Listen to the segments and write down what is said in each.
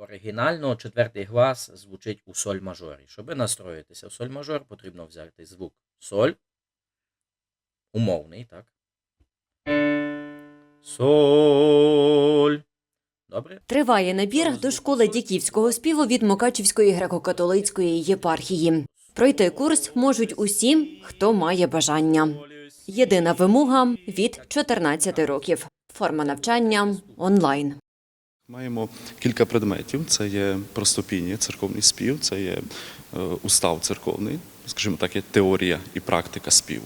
Оригінально четвертий глас звучить у соль мажорі. Щоб настроїтися в соль мажор, потрібно взяти звук соль. Умовний, так? Соль. Добре? Триває набір до школи дяківського співу від Мукачівської греко-католицької єпархії. Пройти курс можуть усі, хто має бажання. Єдина вимога від 14 років. Форма навчання онлайн. Маємо кілька предметів. Це є простопіння, церковний спів, це є е, устав церковний, скажімо так, є теорія і практика співу.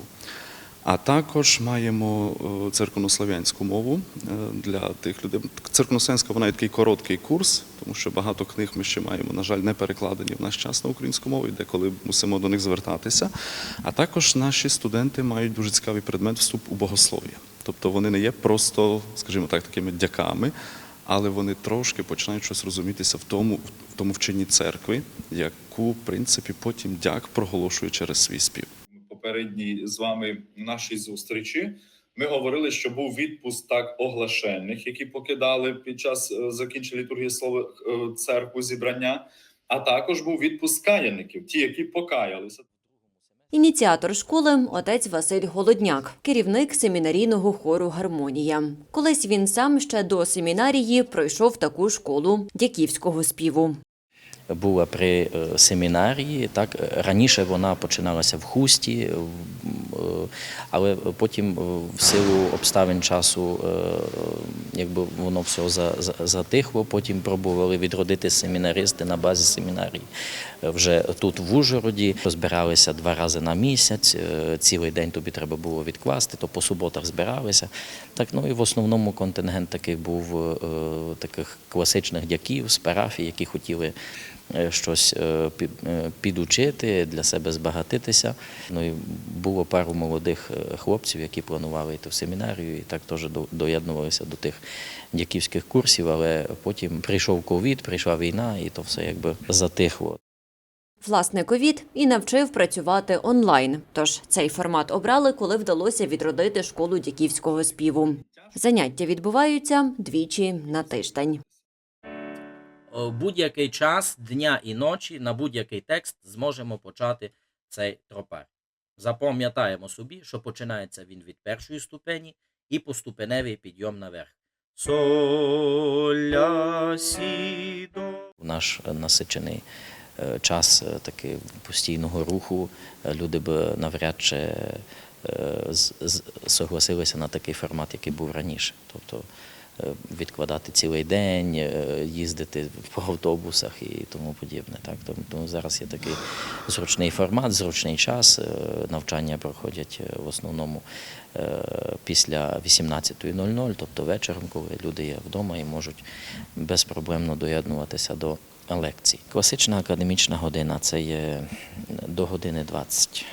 А також маємо е, церковнослов'янську мову е, для тих людей. Церковнослов'янська вона є такий короткий курс, тому що багато книг ми ще маємо, на жаль, не перекладені в наш час на українську мову, і деколи мусимо до них звертатися. А також наші студенти мають дуже цікавий предмет вступ у богослов'я. Тобто вони не є просто, скажімо так, такими дяками, але вони трошки починають щось розумітися в тому, в тому вченні церкви, яку, в принципі, потім дяк проголошує через свій спів. попередній з вами нашій зустрічі. Ми говорили, що був відпуск так оглашених, які покидали під час е, закінчення літургії слова е, церкву зібрання, а також був відпуск каяників, ті, які покаялися. Ініціатор школи отець Василь Голодняк, керівник семінарійного хору Гармонія. Колись він сам ще до семінарії пройшов таку школу дяківського співу. була при е, семінарії. Так раніше вона починалася в хусті, е, але потім е, в силу обставин часу, якби воно все за- за- затихло. Потім пробували відродити семінаристи на базі семінарії. Е, Вже тут в Ужгороді розбиралися два рази на місяць. е, Цілий день тобі треба було відкласти, то по суботах збиралися. Так, ну і в основному контингент такий був е, таких класичних дяків з парафій, які хотіли щось е, е, підучити, для себе збагатитися. Ну і було пару молодих е, хлопців, які планували йти в семінарію, і так теж доєднувалися до тих дяківських курсів, але потім прийшов ковід, прийшла війна, і то все якби затихло. Власне, ковід і навчив працювати онлайн. Тож цей формат обрали, коли вдалося відродити школу дяківського співу. Заняття відбуваються двічі на тиждень. О, будь-який час дня і ночі на будь-який текст зможемо почати цей тропар. Запам'ятаємо собі, що починається він від першої ступені і поступеневий підйом наверх. Наш е, насичений е, час е, таки постійного руху е, люди б навряд чи е, согласилися на такий формат, який був раніше. Тобто е, відкладати цілий день, е, їздити по автобусах і тому подібне. Так? Тому, зараз є такий зручний формат, зручний час. е, Навчання проходять е, в основному е, після 18.00, тобто вечором, коли люди є вдома і можуть безпроблемно доєднуватися до лекцій. Класична академічна година це є до години 20.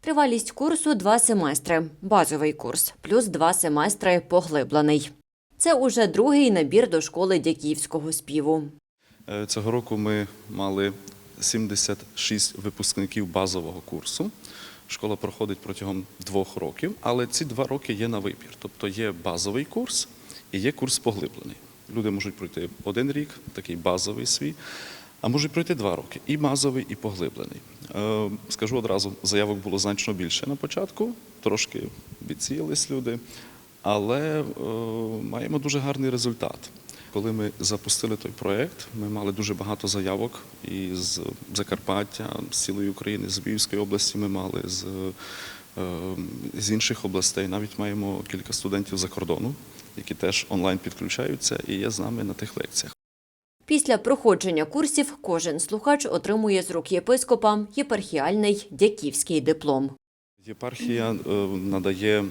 Тривалість курсу два семестри, базовий курс, плюс два семестри поглиблений. Це уже другий набір до школи дяківського співу. Е, Цього року ми мали 76 випускників базового курсу. Школа проходить протягом двох років, але ці два роки є на вибір. Тобто є базовий курс і є курс поглиблений. Люди можуть пройти один рік, такий базовий свій, а можуть пройти два роки і базовий, і поглиблений. Е, Скажу одразу, заявок було значно більше на початку, трошки відсіялись люди, але е, маємо дуже гарний результат. Коли ми запустили той проект, ми мали дуже багато заявок із Закарпаття, з цілої України, з Львівської області ми мали, з, е, з інших областей. Навіть маємо кілька студентів за кордону, які теж онлайн підключаються і є з нами на тих лекціях. Після проходження курсів кожен слухач отримує з рук єпископа єпархіальний дяківський диплом. Єпархія е, надає е,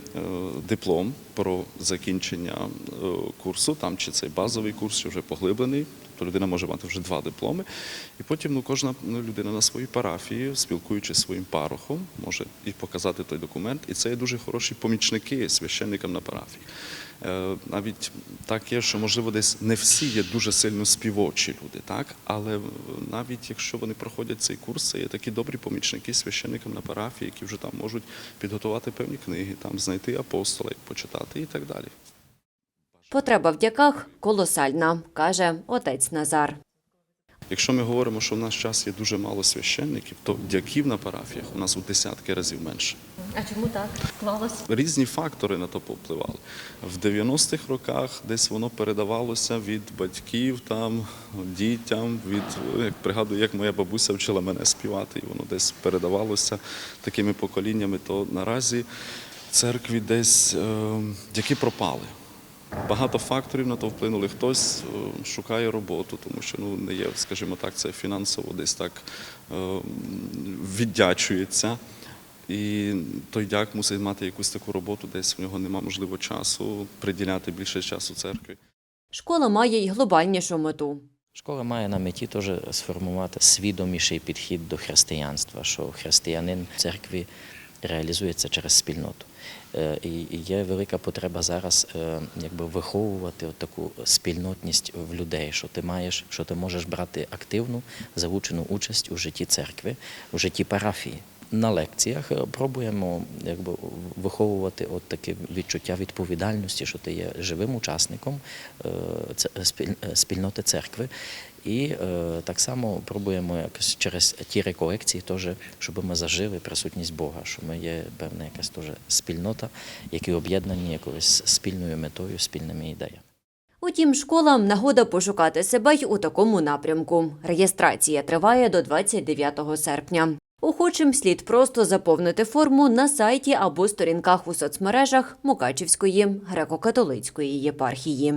диплом про закінчення е, курсу, там чи цей базовий курс, чи вже поглиблений. Тобто людина може мати вже два дипломи. І потім ну, кожна ну, людина на своїй парафії, спілкуючись зі своїм парохом, може і показати той документ. І це є дуже хороші помічники священникам на парафії. Е, Навіть так є, що можливо десь не всі є дуже сильно співочі люди, так але навіть якщо вони проходять цей курс, це є такі добрі помічники священникам на парафії, які вже там можуть підготувати певні книги, там знайти апостола, почитати і так далі. Потреба в дяках колосальна, каже отець Назар. Якщо ми говоримо, що в наш час є дуже мало священників, то дяків на парафіях у нас у десятки разів менше. А чому так склалось? Різні фактори на то повпливали. В 90-х роках десь воно передавалося від батьків, там, дітям, від, як пригадую, як моя бабуся вчила мене співати, і воно десь передавалося такими поколіннями, то наразі церкві десь е, дяки пропали. Багато факторів на то вплинули. Хтось е, шукає роботу, тому що ну не є, скажімо так, це фінансово десь так е, віддячується. І той дяк мусить мати якусь таку роботу, десь в нього немає можливо часу приділяти більше часу церкві. Школа має й глобальнішу мету. Школа має на меті теж сформувати свідоміший підхід до християнства, що християнин в церкві реалізується через спільноту. Е, І є велика потреба зараз е, якби виховувати таку спільнотність в людей, що ти маєш, що ти можеш брати активну залучену участь у житті церкви, у житті парафії. На лекціях е, пробуємо якби виховувати от таке відчуття відповідальності, що ти є живим учасником е, е, спільноти церкви. І так само пробуємо якось через ті реколекції, теж, щоб ми зажили присутність Бога, що ми є певна якась теж спільнота, які об'єднані якоюсь спільною метою, спільними ідеями. Утім, школам нагода пошукати себе й у такому напрямку. Реєстрація триває до 29 серпня. Охочим слід просто заповнити форму на сайті або сторінках у соцмережах Мукачівської греко-католицької єпархії.